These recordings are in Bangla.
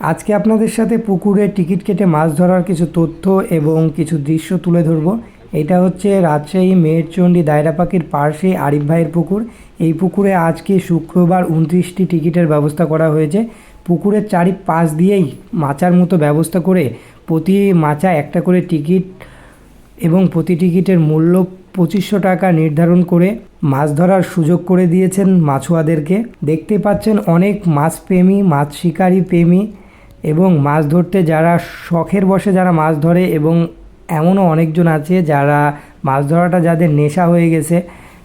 আজকে আপনাদের সাথে পুকুরে টিকিট কেটে মাছ ধরার কিছু তথ্য এবং কিছু দৃশ্য তুলে ধরবো। এটা হচ্ছে রাজশাহী মেয়েরচণ্ডী দায়রা পাখির পার্শ্বে আরিফ ভাইয়ের পুকুর। এই পুকুরে আজকে শুক্রবার উনত্রিশটি টিকিটের ব্যবস্থা করা হয়েছে। পুকুরের চারি পাশ দিয়েই মাচার মতো ব্যবস্থা করে প্রতি মাচা একটা করে টিকিট এবং প্রতি টিকিটের মূল্য পঁচিশশো টাকা নির্ধারণ করে মাছ ধরার সুযোগ করে দিয়েছেন মাছুয়াদেরকে। দেখতে পাচ্ছেন অনেক মাছপ্রেমী, মাছ শিকারী প্রেমী। এবং মাছ ধরতে যারা শখের বসে যারা মাছ ধরে এবং এমনও অনেকজন আছে যারা মাছ ধরাটা যাদের নেশা হয়ে গেছে,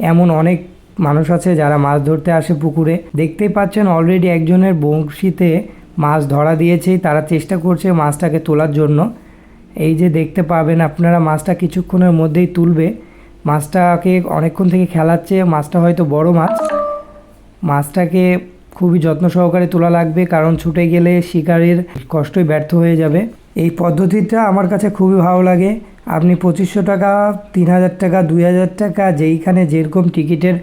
এমন অনেক মানুষ আছে যারা মাছ ধরতে আসে পুকুরে। দেখতেই পাচ্ছেন অলরেডি একজনের বংশীতে মাছ ধরা দিয়েছে, তারা চেষ্টা করছে মাছটাকে তোলার জন্য। এই যে দেখতে পাবেন আপনারা মাছটা কিছুক্ষণের মধ্যেই তুলবে। মাছটাকে অনেকক্ষণ থেকে খেলাচ্ছে, মাছটা হয়তো বড় মাছ। মাছটাকে খুবই যত্ন সহকারে তোলা লাগবে, কারণ ছুটে গেলে শিকারের কষ্টই ব্যর্থ হয়ে যাবে। এই পদ্ধতিটা আমার কাছে খুবই ভালো লাগে। আপনি পঁচিশশো টাকা, তিন হাজার টাকা, দুই হাজার টাকা, যেইখানে যেরকম টিকিটের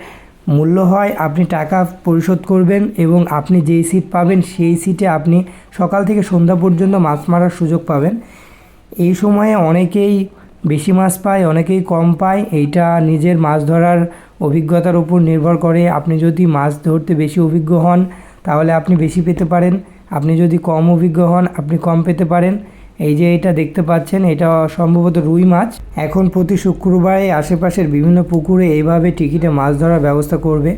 মূল্য হয়, আপনি টাকা পরিশোধ করবেন এবং আপনি যেই সিট পাবেন, সেই সিটে আপনি সকাল থেকে সন্ধ্যা পর্যন্ত মাছ মারার সুযোগ পাবেন। এই সময়ে অনেকেই বেশি মাছ পায়, অনেকেই কম পায়। এইটা নিজের মাছ ধরার অভিজ্ঞতার উপর নির্ভর করে। আপনি যদি মাছ ধরতে বেশি অভিজ্ঞ হন, তাহলে আপনি বেশি পেতে পারেন। আপনি যদি কম অভিজ্ঞ হন, আপনি কম পেতে পারেন। এই যে এটা দেখতে পাচ্ছেন, এটা সম্ভবত রুই মাছ। এখন প্রতি শুক্রবারে আশেপাশের বিভিন্ন পুকুরে এইভাবে টিকিটে মাছ ধরার ব্যবস্থা করবে।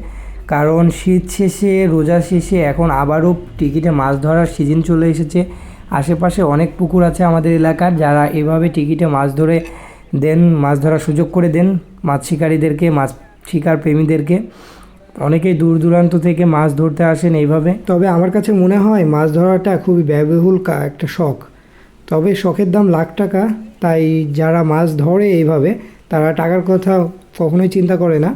কারণ শীত শেষে, রোজা শেষে এখন আবারও টিকিটে মাছ ধরার সিজন চলে এসেছে। আশেপাশে অনেক পুকুর আছে আমাদের এলাকার, যারা এভাবে টিকিটে মাছ ধরে দেন, মাছ ধরার সুযোগ করে দেন, মাছ শিকারীদেরকে, মাছ শিকার প্রেমীদেরকে। অনেকেই দূর দূরান্ত থেকে মাছ ধরতে আসেন এইভাবে। তবে আমার কাছে মনে হয় মাছ ধরাটা খুবই ব্যয়বহুল একটা শখ। তবে শখের দাম লাখ টাকা, তাই যারা মাছ ধরে এইভাবে, তারা টাকার কথা কখনোই চিন্তা করে না।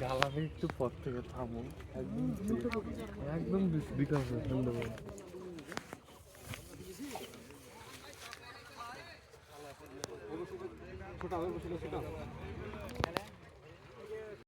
জ্বালানি একটু পর থেকে থামো একদম একদম বিকাশ ঠান্ডা ছোটা হয়ে বসেছিল ছোটা